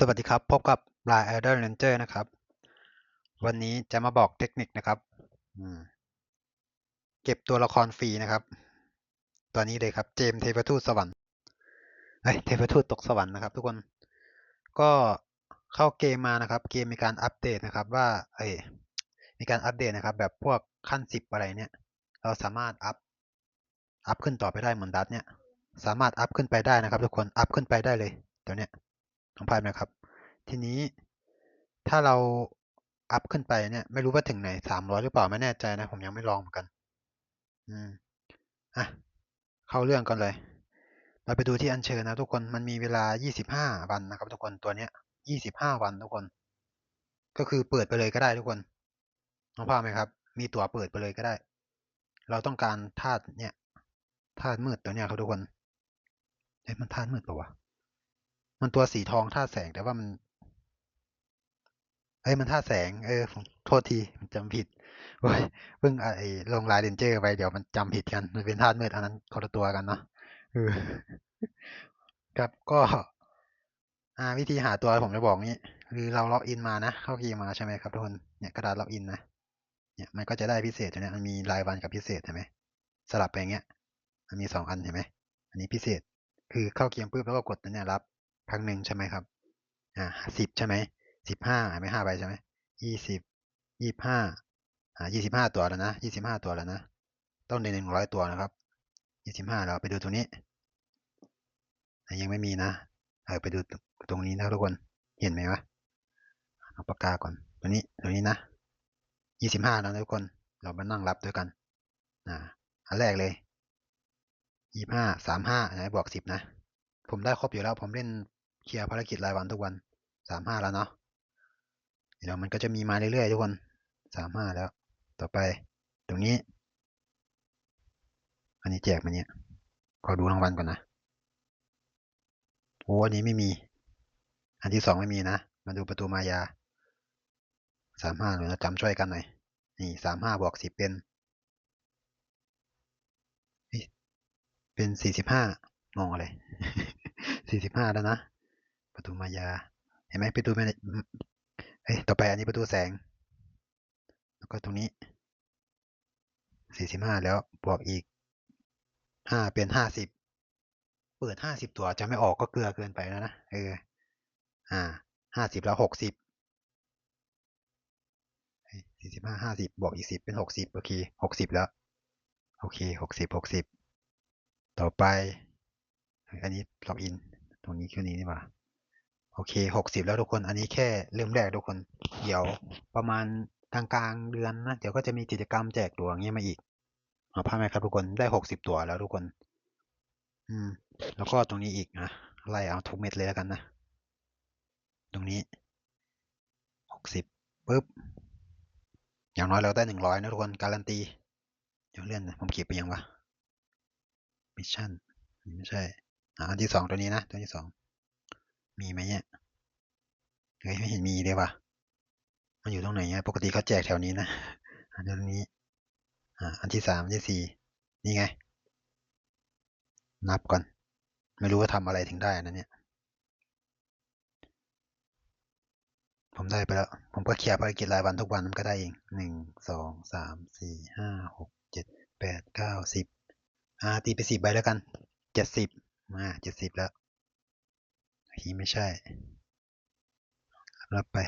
สวัสดีครับ พบกับ Line Idol Ranger นะครับ วันนี้จะมาบอกเทคนิคนะครับเก็บตัวละครฟรีนะครับ ตัวนี้เลยครับ เจมส์เทพทูตสวรรค์เฮ้ยเทพทูตตกสวรรค์นะครับ ทุกคน ก็เข้าเกมมานะครับ เกมมีการอัปเดตนะครับ ว่าเอ้ยมีการอัปเดตนะครับ แบบพวกขั้นสิบอะไรเนี่ย เราสามารถอัพ อัพขึ้นต่อไปได้เหมือนดัตเนี่ย สามารถอัพขึ้นไปได้นะครับ ทุกคน อัพขึ้นไปได้เลยตัวเนี้ย ลองพายไหมครับ ทีนี้ถ้าเราอัพขึ้นไปเนี่ย ไม่รู้ว่าถึงไหนสามร้อยหรือเปล่าไม่แน่ใจนะ ผมยังไม่ลองเหมือนกัน อืมอะเข้าเรื่องกันเลย เราไปดูที่อัญเชิญนะทุกคนมันมีเวลายี่สิบห้าวันนะครับทุกคนตัวเนี้ยยี่สิบห้าวันทุกคน ก็คือเปิดไปเลยก็ได้ทุกคนลองพาไหมครับ มีตั๋วเปิดไปเลยก็ได้ เราต้องการธาตุเนี่ยธาตุมืดตัวเนี้ยครับทุกคนเอ๊ะมันธาตุมืดปะวะ มันตัวสีทองธาแสงแต่ว่ามันเฮ้ยมันธาแสง เออโทษทีมันจำผิดโอ้ยเพิ่งไอ้ลงลายเรนเจอร์ไปเดี๋ยวมันจำผิดกัน มันเป็นธาตุมืดอันนั้นคนละตัวกันเนาะครับก็อ่าวิธีหาตัวผมจะบอกงี้คือเราล็อกอินมานะ เข้าเกมมาใช่ไหมครับทุกคนเนี่ยกระดาษล็อกอินนะเนี่ยมันก็จะได้พิเศษเนี้ยมันมีรายวันกับพิเศษใช่ไหมสลับไปอย่างเงี้ย มันมีสองอันเห็นไหมอันนี้พิเศษ คือเข้าเกมปุ๊บแล้วก็กดตัวเนี้ยรับ ครั้งหนึ่งใช่ไหมครับ อ่าสิบใช่ไหมสิบห้าไม่ห้าใบใช่ไหมยี่สิบยี่ห้าอ่ายี่สิบห้าตัวแล้วนะยี่สิบห้าตัวแล้วนะ ต้องในหนึ่งร้อยตัวนะครับยี่สิบห้าเราไปดูตัวนี้ ยังไม่มีนะ เออไปดูตรงนี้นะทุกคน เห็นไหมวะเอาปากกาก่อน ตัวนี้ตัวนี้นะยี่สิบห้าแล้วทุกคน เรามานั่งรับด้วยกัน อ่า อันแรกเลยยี่ห้าสามห้าไหนบอกสิบนะ ผมได้ครบอยู่แล้ว ผมเล่น เคลียร์ภารกิจรายวันทุกวันสามห้าแล้วเนาะเดี๋ยวมันก็จะมีมาเรื่อยๆทุกคนสามห้าแล้ว ต่อไปตรงนี้ อันนี้แจกมาเนี่ยขอดูรางวัลก่อนนะโอ้อันนี้ไม่มี อันที่สองไม่มีนะ มาดูประตูมายาสามห้าเราจำช่วยกันหน่อย นี่สามห้าบวกสิบเป็น เป็นสี่สิบห้ามองอะไรสี่สิบห้าแล้วนะ ประตูมายา เห็นไหมประตูไม่เฮ้ยต่อไปอันนี้ประตูแสง แล้วก็ตรงนี้สี่สิบห้าแล้วบวกอีกห้าเป็นห้าสิบเปิดห้าสิบตัวจะไม่ออกก็เกลือเกินไปแล้วนะเอออ่าห้าสิบแล้วหกสิบสี่สิบห้าห้าสิบบวกอีกสิบเป็นหกสิบโอเคหกสิบแล้วโอเคหกสิบหกสิบต่อไป อันนี้ล็อกอิน ตรงนี้คือนี้นี่ว่า โอเคหกสิบแล้วทุกคน อันนี้แค่เริ่มแรกทุกคน เดี๋ยวประมาณกลางกลางเดือนนะ เดี๋ยวก็จะมีกิจกรรมแจกตัวงเงี้ยมาอีกเอาภาพไหมครับทุกคน ได้หกสิบตัวแล้วทุกคน อืม แล้วก็ตรงนี้อีกนะ ไล่เอาทุกเม็ดเลยแล้วกันนะ ตรงนี้หกสิบปุ๊บ อย่างน้อยเราได้หนึ่งร้อยนะทุกคน การันตี เดี๋ยวเลื่อนนะผมเขียนไปยังวะ มิชชั่น ไม่ใช่ อ่าอันที่สองตัวนี้นะ ตัวที่สอง มีไหมเนี่ยเฮ้ยไม่เห็นมีเลยว่ะ มันอยู่ตรงไหนเนี่ยปกติเขาแจกแถวนี้นะ อันตรงนี้ อ่า อันที่สามอันที่สี่ นี่ไง นับก่อน ไม่รู้ว่าทำอะไรถึงได้นะเนี่ย ผมได้ไปแล้ว ผมก็เคลียร์ภารกิจรายวันทุกวันมันก็ได้เอง หนึ่ง สอง สาม สี่ ห้า หก เจ็ด แปด เก้า สิบ อ่า ตีไปสิบใบแล้วกัน เจ็ดสิบ มาเจ็ดสิบแล้ว ฮีไม่ใช่ รับไป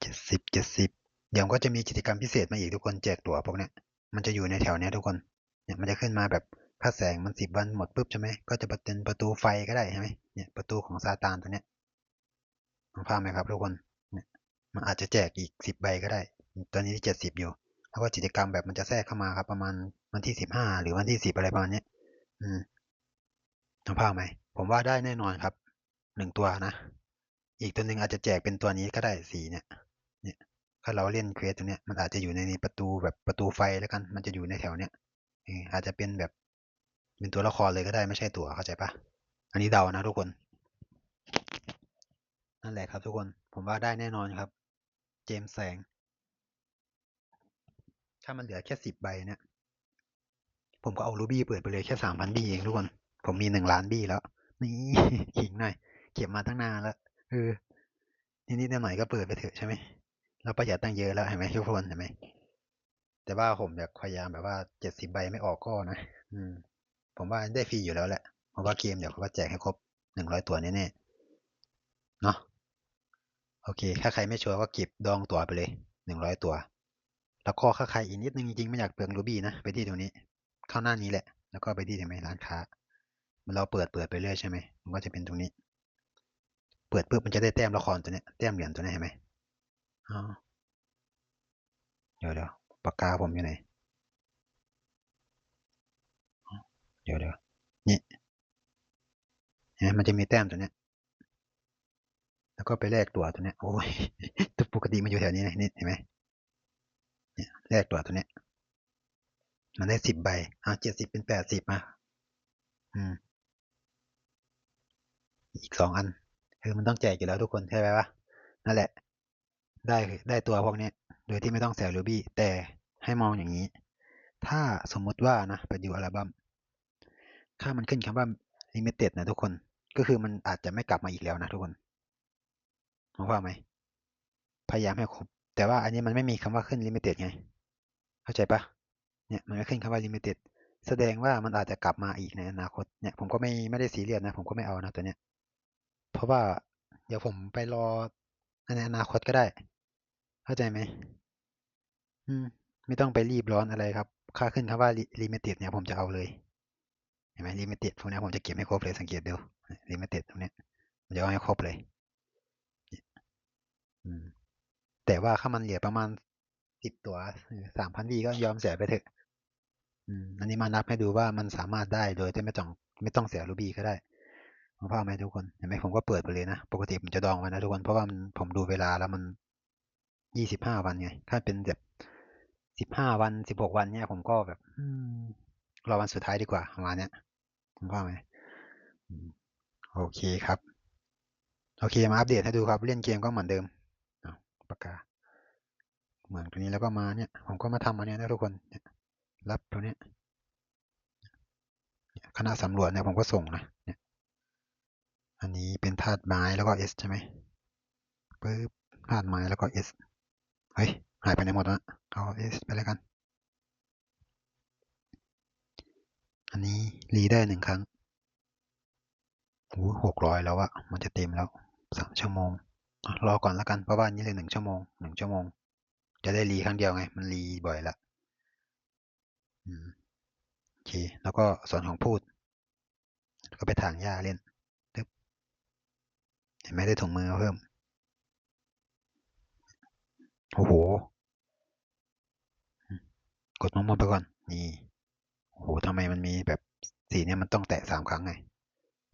เจ็ดสิบเจ็ดสิบเดี๋ยวก็จะมีกิจกรรมพิเศษมาอีกทุกคนแจกตั๋วพวกเนี้ยมันจะอยู่ในแถวเนี้ยทุกคนเนี่ยมันจะขึ้นมาแบบค่าแสงมันสิบวันหมดปุ๊บใช่ไหมก็จะเป็นประตูไฟก็ได้ใช่ไหมเนี่ยประตูของซาตานตัวเนี้ยลองภาไหมครับทุกคนเนี่ยมันอาจจะแจกอีกสิบใบก็ได้ ตอนนี้ที่เจ็ดสิบอยู่แล้วก็กิจกรรมแบบมันจะแทรกเข้ามาครับ ประมาณวันที่สิบห้าหรือวันที่สิบอะไรประมาณเนี้ยอืมลองภาไหม ผมว่าได้แน่นอนครับหนึ่งตัวนะ อีกตัวหนึ่งอาจจะแจกเป็นตัวนี้ก็ได้สีเนี่ย เนี่ย ถ้าเราเล่นเควสตัวเนี้ยมันอาจจะอยู่ในประตูแบบประตูไฟแล้วกัน มันจะอยู่ในแถวเนี้ยอาจจะเป็นแบบเป็นตัวละครเลยก็ได้ไม่ใช่ตัวเข้าใจปะอันนี้เดานะทุกคน นั่นแหละครับทุกคน ผมว่าได้แน่นอนครับ เจมแสง ถ้ามันเหลือแค่สิบใบเนี่ย ผมก็เอารูบี้เปิดไปเลยแค่สามพันบี้เองทุกคน ผมมีหนึ่งล้านบี้แล้ว นี่ขิงหน่อย เก็บมาตั้งนานแล้วเออนิดๆหน่อยๆก็เปิดไปเถอะใช่ไหมเราประหยัดตั้งเยอะแล้วเห็นไหมทุกคนเห็นไหมแต่ว่าผมอยากพยายามแบบว่าเจ็ดสิบใบไม่ออกก็นะอืม ผมว่าได้ฟรีอยู่แล้วแหละเพราะว่าเกมเดี๋ยวเขาก็แจกให้ครบหนึ่งร้อยตัวแน่ๆเนาะโอเค ถ้าใครไม่ชัวร์ก็เก็บดองตัวไปเลยหนึ่งร้อยตัว แล้วก็ถ้าใครอีกนิดนึงจริงๆไม่อยากเปลืองรูบี้นะ ไปที่ตรงนี้ เข้าหน้านี้แหละ แล้วก็ไปที่ตรงไหนร้านค้า มันเราเปิดเปิดไปเรื่อยใช่ไหมมันก็จะเป็นตรงนี้ เปิดปุ๊บมันจะได้แต้มละครตัวเนี้ยแต้มเหรียญตัวนี้เห็นไหมอ๋อเดี๋ยวเดี๋ยวปากกาผมอยู่ไหนเดี๋ยวเดี๋ยวนี่เห็นไหมมันจะมีแต้มตัวเนี้ยแล้วก็ไปแลกตัวตัวเนี้ยโอ้ยตัวปกติมันอยู่แถวนี้นะนี่เห็นไหมเนี่ยแลกตัวตัวเนี้ยมันได้สิบใบอะเจ็ดสิบเป็นแปดสิบมาอืม อีกสองอัน คือมันต้องแจกอยู่แล้วทุกคนใช่ไหมวะนั่นแหละ ได้ได้ตัวพวกนี้โดยที่ไม่ต้องแสรูบี้แต่ให้มองอย่างนี้ ถ้าสมมุติว่านะไปดูอัลบั้มถ้ามันขึ้นคำว่า limited นะทุกคนก็คือมันอาจจะไม่กลับมาอีกแล้วนะทุกคนมองว่าไหมพยายามให้ครบแต่ว่าอันนี้มันไม่มีคำว่าขึ้น limited ไง เข้าใจปะเนี่ยมันไม่ขึ้นคำว่า limited แสดงว่ามันอาจจะกลับมาอีกในอนาคตเนี่ยผมก็ไม่ไม่ได้ซีเรียสนะ ผมก็ไม่เอานะตัวเนี้ย เพราะว่าเดี๋ยวผมไปรอในอนาคตก็ได้ เข้าใจไหมอืม ไม่ต้องไปรีบร้อนอะไรครับ ค่าขึ้นคำว่า limited เนี่ยผมจะเอาเลยเห็นไหม limited พวกนี้ผมจะเก็บให้ครบเลยสังเกตดู limited ตรงเนี้ยผมจะเอาให้ครบเลยอืมแต่ว่าถ้ามันเหลือประมาณสิบตัวสามพันวีก็ยอมเสียไปเถอะอันนี้มานับให้ดูว่ามันสามารถได้โดยที่ไม่ต้องไม่ต้องเสียรูบี้ก็ได้ ผมพาไหมทุกคนเห็นไหมผมก็เปิดไปเลยนะ ปกติผมจะดองไว้นะทุกคน เพราะว่ามันผมดูเวลาแล้วมันยี่สิบห้าวันไง ถ้าเป็นแบบสิบห้าวันสิบหกวันเนี่ยผมก็แบบอืรอวันสุดท้ายดีกว่าประมาณเนี้ยผมว่าไหมโอเคครับ โอเคมาอัปเดตให้ดูครับ เล่นเกมก็เหมือนเดิมปากกา เหมือนตัวนี้แล้วก็มาเนี่ย ผมก็มาทำอันนี้นะทุกคนรับตัวเนี้ยคณะสำรวจเนี่ยผมก็ส่งนะเนี่ย อันนี้เป็นธาตุไม้แล้วก็ S ใช่ไหมปึ๊บธาตุไม้แล้วก็ S เฮ้ย หายไปไหนหมดวะเอา S ไปแล้วกัน อันนี้รีได้หนึ่งครั้งโอ้หกร้อยแล้วอะมันจะเต็มแล้วสามชั่วโมง รอก่อนแล้วกันเพราะว่านี่เลยหนึ่งชั่วโมงหนึ่งชั่วโมง จะได้รีครั้งเดียวไง มันรีบ่อยละอืมโอเค แล้วก็ส่วนของพูด ก็ไปถางหญ้าเล่น ห็นไหมได้ถุงมือเพิ่ม โอ้โห กดน้องมนไปก่อน นี่ โอ้โหทำไมมันมีแบบสีเนี้ยมันต้องแตะสามครั้งไง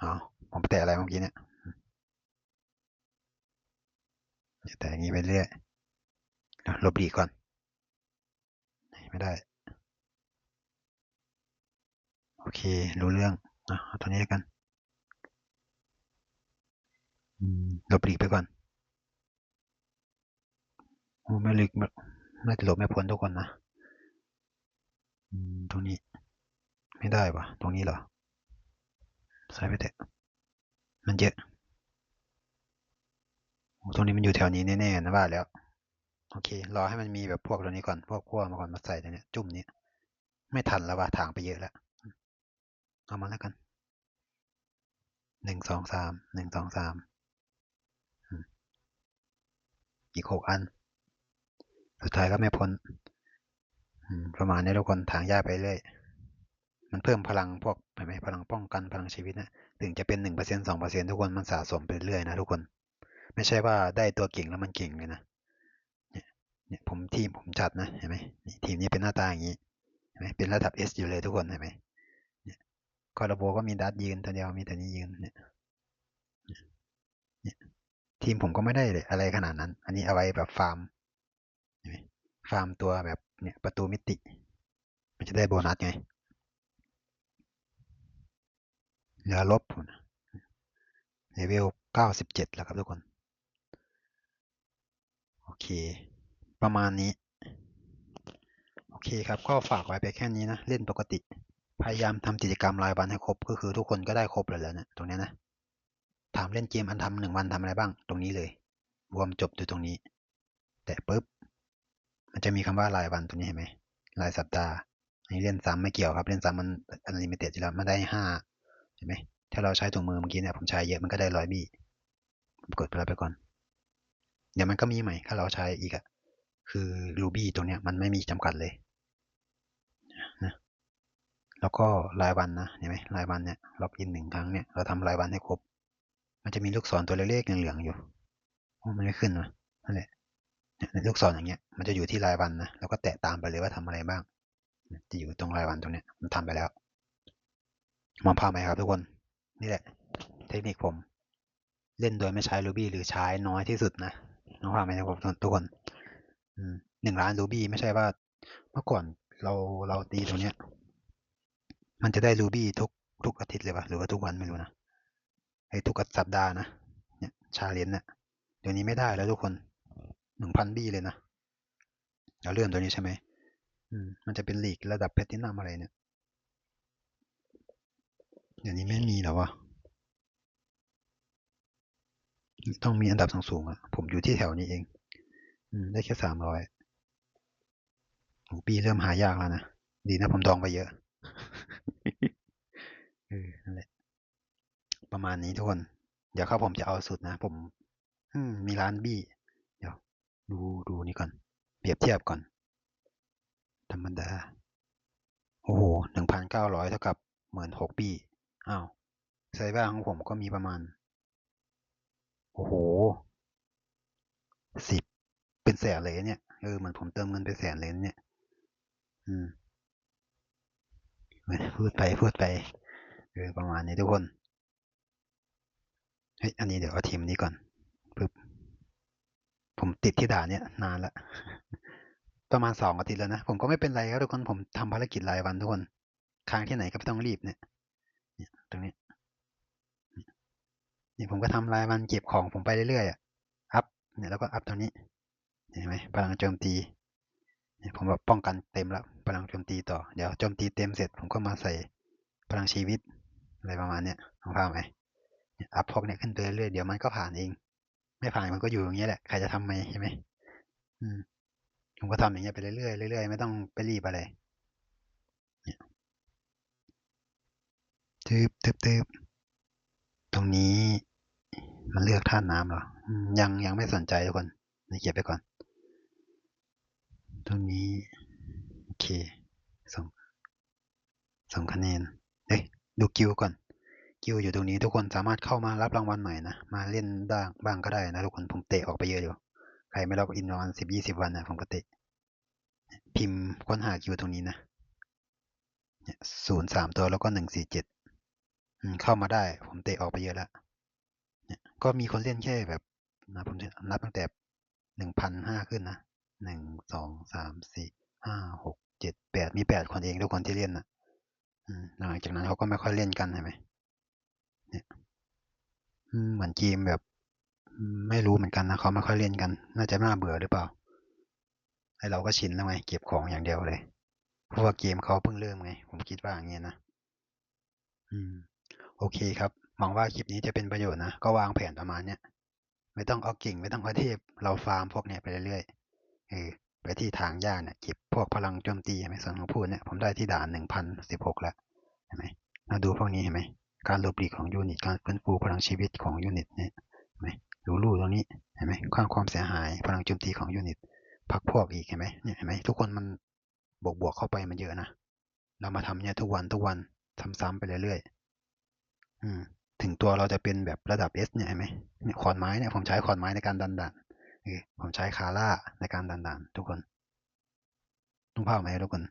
อ๋อผมไปแตะอะไรเมื่อกี้เนี่ยแตะอย่างนี้ไปเรื่อยลบหลีก่อน ไม่ได้ โอเค รู้เรื่องอะเอาตัวนี้กัน ลบหลีกไปก่อนโอ้ไม่หลึกไม่หลบไม่พ้นทุกคนนะตรงนี้ ไม่ได้ปะตรงนี้เหรอใส่ไปเถอะมันเยอะตรงนี้มันอยู่แถวนี้แน่ๆนะว่าแล้ว โอเค รอให้มันมีแบบพวกตัวนี้ก่อน พวกขั้วมาก่อนมาใส่ตัวนี้จุ่มนี้ไม่ทันแล้วว่าถางไปเยอะแล้ว เอามาแล้วกันหนึ่งสองสามหนึ่งสองสาม อีกหกอัน สุดท้ายก็ไม่พ้นประมาณนี้ทุกคนถางหญ้าไปเรื่อย มันเพิ่มพลังพวกเห็นไหมพลังป้องกันพลังชีวิตนะถึงจะเป็นหนึ่งเปอร์เซ็นสองเปอร์เซ็นทุกคนมันสะสมไปเรื่อยนะทุกคน ไม่ใช่ว่าได้ตัวเก่งแล้วมันเก่งเลยนะเนี่ยผมทีมผมจัดนะเห็นไหมทีมนี้เป็นหน้าตาอย่างนี้เห็นไหมเป็นระดับ S อสอยู่เลยทุกคนเห็นไหมคอร์โบก็มีดัตยืนตัวเดียวมีแต่นี้ยืนเนี่ยเนี่ย ทีมผมก็ไม่ได้เลยอะไรขนาดนั้น อันนี้เอาไว้แบบฟาร์มฟาร์มตัวแบบเนี่ยประตูมิติ มันจะได้โบนัสไงเหลือลบเลเวลเก้าสิบเจ็ดแล้วครับทุกคน โอเค ประมาณนี้ โอเคครับ ก็ฝากไว้ไปแค่นี้นะ เล่นปกติ พยายามทำกิจกรรมรายวันให้ครบ ก็คือทุกคนก็ได้ครบเลยแล้วเนะ ตรงนี้นะ ถามเล่นเกมอันทำหนึ่งวันทำอะไรบ้าง ตรงนี้เลย รวมจบอยู่ตรงนี้ แต่ปุ๊บ มันจะมีคำว่ารายวันตรงนี้เห็นไหมรายสัปดาห์อันนี้เล่นซ้ำไม่เกี่ยวครับ เล่นซ้ำมันอันลิมิเต็ดอยู่แล้วมันได้ห้าเห็นไหมถ้าเราใช้ถุงมือเมื่อกี้เนี่ยผมใช้เยอะมันก็ได้ร้อยบี้กดไปแล้วไปก่อน เดี๋ยวมันก็มีใหม่ ถ้าเราใช้อีกอะคือ Ruby ตรงเนี้ยมันไม่มีจำกัดเลยนะแล้วก็รายวันนะเห็นไหมรายวันเนี่ยล็อกอินหนึ่งครั้งเนี่ยเราทำรายวันให้ครบ มันจะมีลูกศรตัวเล็กๆเหลืองๆอยู่โอ้มันไม่ขึ้นวะนั่นแหละเนี่ยลูกศรอย่างเงี้ย มันจะอยู่ที่รายวันนะแล้วก็แตะตามไปเลยว่าทำอะไรบ้าง จะอยู่ตรงรายวันตรงเนี้ย มันทำไปแล้วมองภาพไหมครับทุกคน นี่แหละ เทคนิคผม เล่นโดยไม่ใช้ Ruby หรือใช้น้อยที่สุดนะน้องภาพไหมครับผมทุกคนหนึ่งล้าน Ruby ไม่ใช่ว่า เมื่อก่อนเราเราตีตรงเนี้ย มันจะได้ Ruby ทุกทุกอาทิตย์เลยปะหรือว่าทุกวันไม่รู้นะ ไอ้ทุกสัปดาห์นะ เนี่ยชาเลนจ์เนี่ยเดี๋ยวนี้ไม่ได้แล้วทุกคนหนึ่งพันบี้เลยนะเราเลื่อนตัวนี้ใช่ไหมมันจะเป็นหลีกระดับแพลตินัมอะไรเนี่ยเดี๋ยวนี้ไม่มีแล้ววะต้องมีอันดับสูงๆอะผมอยู่ที่แถวนี้เองอืได้แค่สามร้อยปีเริ่มหายากแล้วนะ ดีนะผมดองไปเยอะเออนั่นแหละ ประมาณนี้ทุกคน เดี๋ยวครับผมจะเอาสุดนะ ผม อืม มีร้านบี้ เดี๋ยว ดูดูนี่ก่อน เปรียบเทียบก่อน ธรรมดา โอ้โหหนึ่งพันเก้าร้อยเท่ากับหมื่นหกบี้ อ้าวไซบ้าของผมก็มีประมาณ โอ้โหสิบเป็นแสนเลยเนี่ย เออเหมือนผมเติมเงินเป็นแสนเลยเนี่ย อืมพูดไปพูดไปเออประมาณนี้ทุกคน เฮ้ยอันนี้เดี๋ยวเอาทีมนี้ก่อนปึ๊บผมติดที่ด่านเนี่ยนานละประมาณสองอาทิตย์แล้วนะ ผมก็ไม่เป็นไรครับทุกคนผมทำภารกิจรายวันทุกคนค้างที่ไหนก็ไม่ต้องรีบเนี่ยเนี่ยตรงนี้นี่ผมก็ทำรายวันเก็บของผมไปเรื่อยๆอัพเนี่ยแล้วก็อัพตรงนี้เห็นไหมพลังโจมตีเนี่ยผมแบบป้องกันเต็มแล้วพลังโจมตีต่อเดี๋ยวโจมตีเต็มเสร็จ ผมก็มาใส่พลังชีวิตอะไรประมาณเนี้ยลองภาพไหม อัพพวกเนี่ยขึ้นไปเรื่อยๆเดี๋ยวมันก็ผ่านเอง ไม่ผ่านมันก็อยู่อย่างเงี้ยแหละใครจะทำไหมใช่ไหมอืมผมก็ทำอย่างเงี้ยไปเรื่อยๆเรื่อยๆไม่ต้องไปรีบอะไรเนี่ยทึบทึบทึบตรงนี้มันเลือกท่าน้ำเหรอ ยังยังไม่สนใจทุกคนนี่เก็บไปก่อน ตรงนี้ โอเคส่งส่งคะแนน เอ้ยดูกิวก่อน กิวอยู่ตรงนี้ ทุกคนสามารถเข้ามารับรางวัลใหม่นะมาเล่นได้บ้างก็ได้นะทุกคนผมเตะออกไปเยอะอยู่ใครไม่ล็อกอินประมาณสิบยี่สิบวันนะผมก็เตะพิมพ์ค้นหากิวตรงนี้นะศูนย์สามตัวแล้วก็หนึ่งสี่เจ็ดเข้ามาได้ ผมเตะออกไปเยอะแล้วก็มีคนเล่นแค่แบบนะผมนับตั้งแต่หนึ่งพันห้าขึ้นนะหนึ่งสองสามสี่ห้าหกเจ็ดแปดมีแปดคนเองทุกคนที่เล่นนะหลังจากนั้นเขาก็ไม่ค่อยเล่นกันใช่ไหม เนี่ยเหมือนเกมแบบ ไม่รู้เหมือนกันนะเขาไม่ค่อยเล่นกัน น่าจะน่าเบื่อหรือเปล่าไอเราก็ชินแล้วไงเก็บของอย่างเดียวเลยเพราะว่าเกมเขาเพิ่งเริ่มไง ผมคิดว่าอย่างเงี้ยนะอืม โอเคครับหวังว่าคลิปนี้จะเป็นประโยชน์นะก็วางแผนประมาณเนี้ยไม่ต้องเอากิ่งไม่ต้องเอาเทพเราฟาร์มพวกเนี้ยไปเรื่อยๆเออไปที่ทางหญ้าเนี่ยเก็บพวกพลังโจมตีไหมส่วนของพูดเนี่ยผมได้ที่ด่านหนึ่งพันสิบหกแล้วเห็นไหมมาดูพวกนี้เห็นไหม การหลบหลีกของยูนิต การฟื้นฟูพลังชีวิตของยูนิตเนี่ยเห็นไหมรูรูตรงนี้เห็นไหมความความเสียหายพลังโจมตีของยูนิตพักพวกอีกเห็นไหมเนี่ยเห็นไหมทุกคนมันบวกบวกเข้าไปมันเยอะนะเรามาทำเนี่ยทุกวันทุกวันซ้ำๆไปเรื่อยๆอืมถึงตัวเราจะเป็นแบบระดับ S เนี่ยเห็นไหมเนี่ยขอนไม้เนี่ยผมใช้ขอนไม้ในการดันด่านเออผมใช้คาร่าในการดันด่านทุกคนต้องภาไหมทุกคน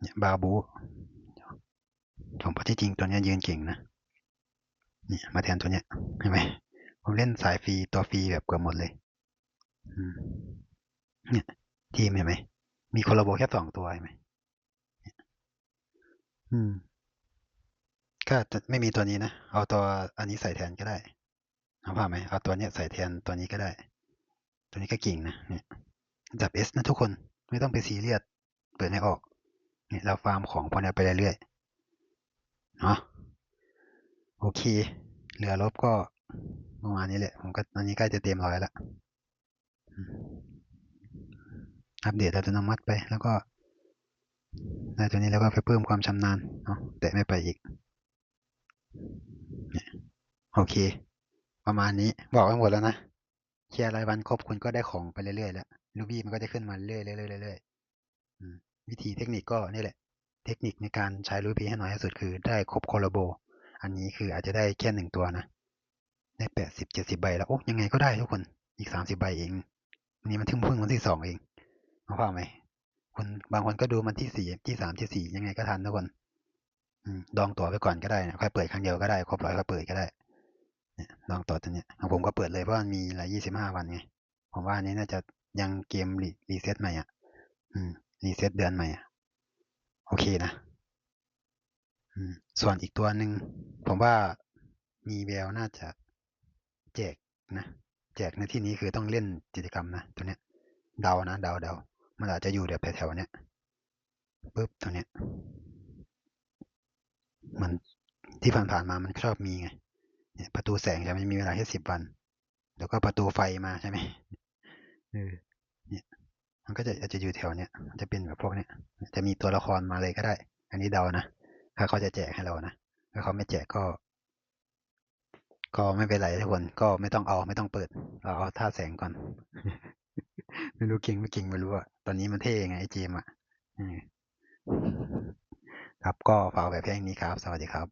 เนี่ยบาบู ผมที่จริงตัวเนี้ยยืนเก่งนะเนี่ยมาแทนตัวเนี้ยเห็นไหมผมเล่นสายฟรีตัวฟรีแบบเกือบหมดเลยเนี่ยทีมเห็นไหมมีคนระโบแค่สองตัวเห็นไหมอืมก็จะไม่มีตัวนี้นะ เอาตัวอันนี้ใส่แทนก็ได้เอาภาพไหมเอาตัวเนี้ยใส่แทนตัวนี้ก็ได้ ตัวนี้ก็เก่งนะเนี่ยจับ S นะทุกคนไม่ต้องไปซีเรียสเปิดให้ออกเนี่ยเราฟาร์มของพวกนี้ไปเรื่อยๆ เนาะโอเค เหลือลบก็ประมาณนี้แหละ ผมก็ตอนนี้ใกล้จะเต็มร้อยแล้วอัปเดตอัตโนมัติไป แล้วก็ได้ตัวนี้แล้วก็ไปเพิ่มความชำนาญเนาะแตะไม่ไปอีก โอเค ประมาณนี้บอกไปหมดแล้วนะเคลียร์รายวันครบคุณก็ได้ของไปเรื่อยๆแล้วรูบี้มันก็จะขึ้นมาเรื่อยๆเรื่อยๆเรื่อยๆวิธีเทคนิคก็นี่แหละ เทคนิคในการใช้รูบี้ให้น้อยที่สุดคือได้ครบโคโลโบ อันนี้คืออาจจะได้แค่หนึ่งตัวนะ ได้แปดสิบเจ็ดสิบใบแล้ว โอ้ยังไงก็ได้ทุกคน อีกสามสิบใบเองวันนี้มันถึงเพิ่งวันที่สองเองเอาเปล่าไหมคนบางคนก็ดูมันที่สี่ที่สามที่สี่ยังไงก็ทันทุกคนอดองตั๋วไปก่อนก็ได้นะค่อยเปิดครั้งเดียวก็ได้ ครบร้อยค่เปิดก็ได้เนี่ยดองตั๋วตัวเนี้ยของผมก็เปิดเลยเพราะมันมีละยี่สิบห้าวันไง ผมว่าอันนี้น่าจะยังเกมรีเซ็ตใหม่อะรีเซ็ตเดือนใหม่อะ โอเคนะส่วนอีกตัวหนึ่งผมว่ามีแววน่าจะแจกนะแจกในที่นี้คือต้องเล่นกิจกรรมนะตัวเนี้ยเดานะเดาเดามันอาจจะอยู่แถวแถวๆเนี้ยปุ๊บตัวเนี้ยมันที่ผ่านๆมามันชอบมีไงเนี่ยประตูแสงใช่ไหมมีเวลาแค่สิบวัน แล้วก็ประตูไฟมาใช่ไหมเออ มันก็จะอาจจะอยู่แถวเนี้ยจะเป็นแบบพวกเนี้ยจะมีตัวละครมาเลยก็ได้ อันนี้เดานะถ้าเขาจะแจกให้เรานะถ้าเขาไม่แจกก็ ก็ไม่เป็นไรทุกคนก็ไม่ต้องเอาไม่ต้องเปิดเราเอาท่าแสงก่อน ไม่รู้เก่งไม่เก่งไม่รู้อะตอนนี้มันเท่ไงไอเจมอะครับก็ฝากแบบเพลงนี้ครับ สวัสดีครับ